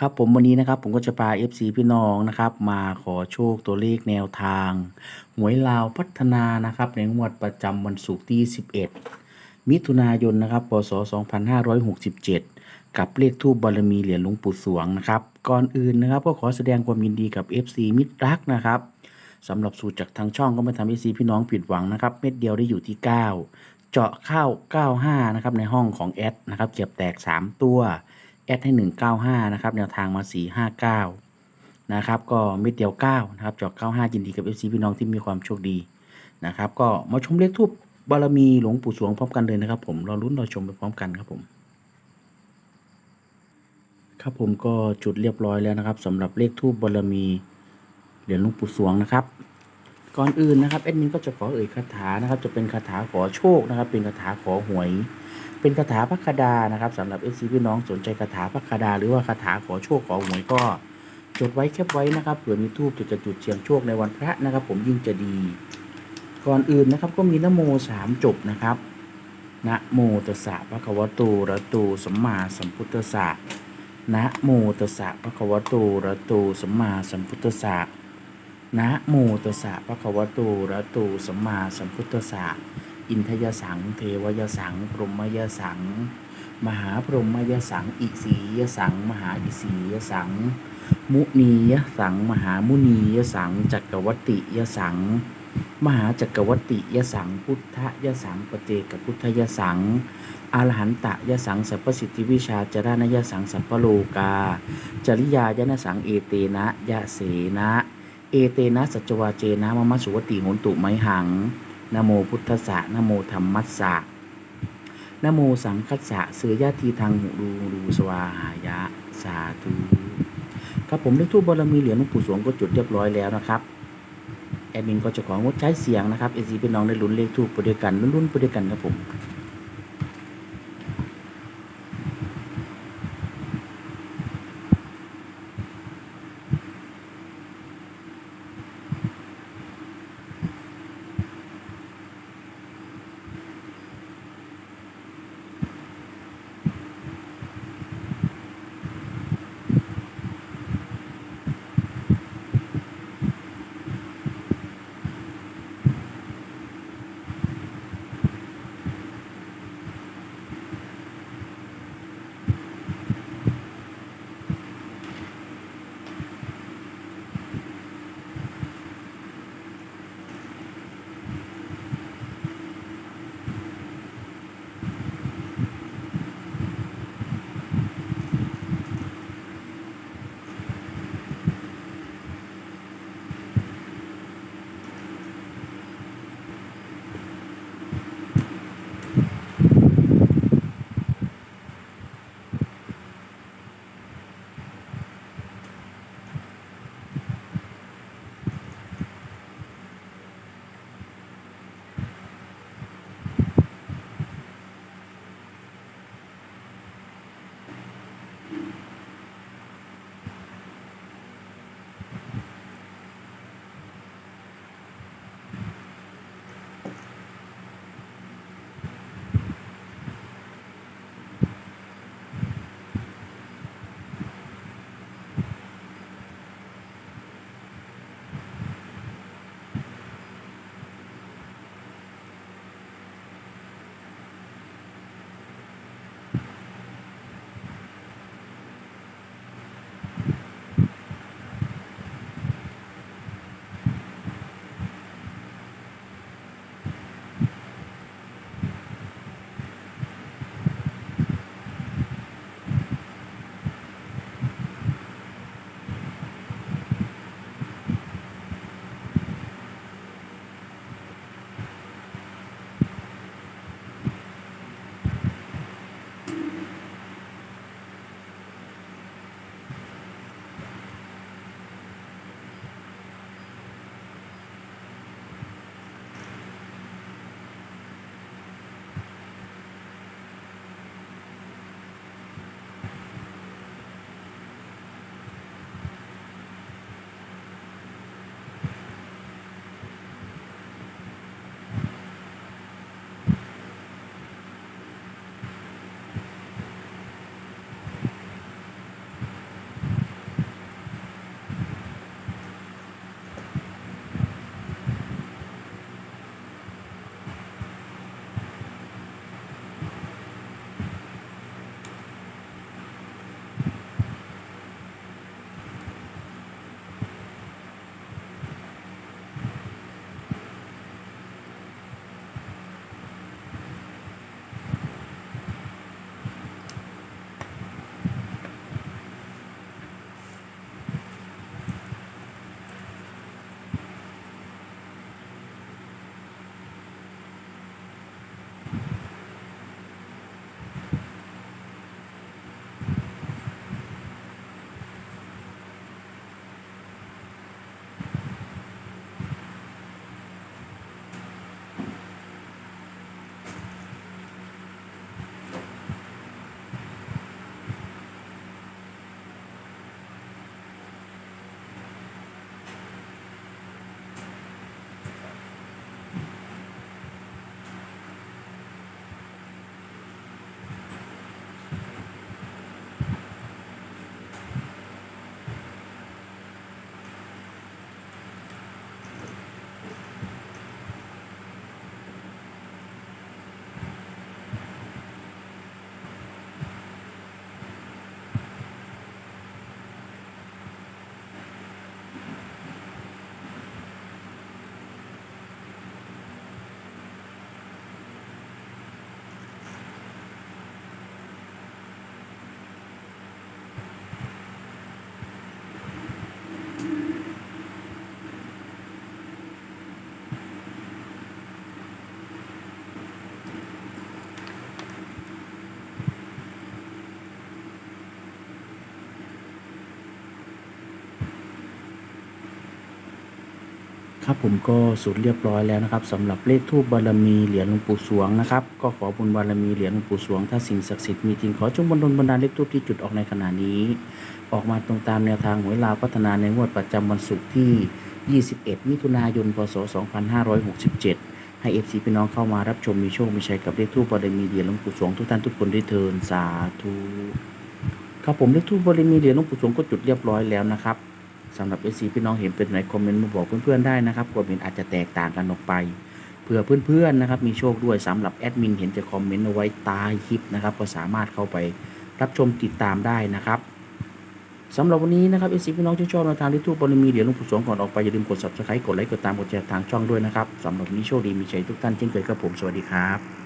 ครับผมวันนี้นะครับผมก็จะพา FC พี่น้องนะครับมาขอโชคตัวเลขแนวทาง หวยลาวพัฒนานะครับในงวดประจำวันศุกร์ที่ 11 มิถุนายนนะครับพศ 2567 กับเลขทูบบารมีเหรียญหลวงปู่สวงนะครับก่อนอื่นนะครับก็ขอแสดงความยินดีกับ FC มิตรรักนะครับสำหรับสูตรจากทางช่องก็ไม่ทำให้ซีพี่น้องผิดหวังนะครับเม็ดเดียวได้อยู่ที่ 9 เจาะเข้า 95 นะครับในห้องของแอดนะครับเก็บแตก 3 ตัว แอดให้ 195 นะครับ แนวทางมา 459 นะครับ ก็ม็ดเดียว 9 นะครับเจาะ95ยินดีกับ FC พี่น้องที่มีความโชคดีนะครับ ก็มาชมเลขทูบบารมีหลวงปู่สวงพร้อมกันเลยนะครับ ผมรอลุ้นรอชมไปพร้อมกันครับผม ครับผมก็จุดเรียบร้อยแล้วนะครับสำหรับเลขทูบบารมีเหรียญหลวงปู่สวงนะครับ ก่อนอื่นนะครับแอดมินก็จะขอเอ่ยคาถานะครับ จะเป็นคาถาขอโชคนะครับ เป็นคาถาขอหวย เป็นคาถาพระคดานะครับสำหรับเอซีพี่น้องสนใจคาถาพระคดา หรือว่าคาถาขอโชคขอหวยก็ จดไว้แคปไว้นะครับเผื่อมีทูบจะจะจุดเชียงโชคในวันพระนะครับ ผมยิ่งจะดี ก่อนอื่นนะครับก็มีนโมสามจบนะครับนะโมตัสสะพระคะวะโตอะระโตสัมมาสัมพุทธัสสะนะโมตัสสะภะคะวะโตอะระโตสัมมาสัมพุทธัสสะนะโมตัสสะภะคะวะโตอะระโตสัมมาสัมพุทธัสสะ อินทยสัง เทวยสัง พรหมยสัง มหาพรหมยสัง อิสียสัง มหาอิสียสัง มุนียสัง มหามุนียสัง จักรวติยสัง มหาจักรวติยสัง พุทธยสังปเจกพุทธยสังอรหันตะยสังสัพพสิทธิวิชาจารณยสังสัพพโลกา จริยายนะสังเอเตนะยะเสนะ เอเตนะสัจวาเจนะมมะสุวติโหนตุไมหัง นโมพุทธสะนโมธรรมัสสะนโมสังคัสสะเสือยาทีทางหูรูรูสวาหายะ สาธุครับผมได้ทูบบารมีเหรียญหลวงปู่สวงก็จุดเรียบร้อยแล้วนะครับ แอดมินก็จะของงดใช้เสียงนะครับเอซีเป็นน้องได้ลุ้นเลขทูบไปด้วยกันลุ้นๆไปด้วยกันครับผม ครับผมก็สุดเรียบร้อยแล้วนะครับสำหรับเลขทูบบารมีเหรียญหลวงปู่สวงนะครับก็ขอบุญบารมีเหรียญหลวงปู่สวง ถ้าสิ่งศักดิ์สิทธิ์มีจริงขอจงบันดลบันดาลเลขทูบที่จุดออกในขณะนี้ ออกมาตรงตามแนวทางหวยลาวพัฒนาในงวดประจำวันศุกร์ที่ 21 มิถุนายน พศ 2567 ให้เอฟซีพี่น้องเข้ามารับชมมีโชคมีชัยกับเลขทูบบารมีเหรียญหลวงปู่สวงทุกท่านทุกคนได้เทินสาธุครับผมเลขทูบบารมีเหรียญหลวงปู่สวงก็จุดเรียบร้อยแล้วนะครับ สำหรับเอซีพี่น้องเห็นเป็นไหนคอมเมนต์มาบอกเพื่อนๆได้นะครับความเห็นอาจจะแตกต่างกันออกไปเผื่อเพื่อนๆนะครับมีโชคด้วยสำหรับแอดมินเห็นจะคอมเมนต์เอาไว้ใต้คลิปนะครับก็สามารถเข้าไปรับชมติดตามได้นะครับสำหรับวันนี้นะครับเอซีพี่น้องที่ชอบแนวทางที่ทูบบารมีเดี๋ยวลุงปู่สงก่อนออกไป อย่าลืมกด subscribe กดไลค์กดตามกดแชร์ทางช่องด้วยนะครับสำหรับนี้โชคดีมีชัยทุกท่านเช่นเคยครับผมสวัสดีครับ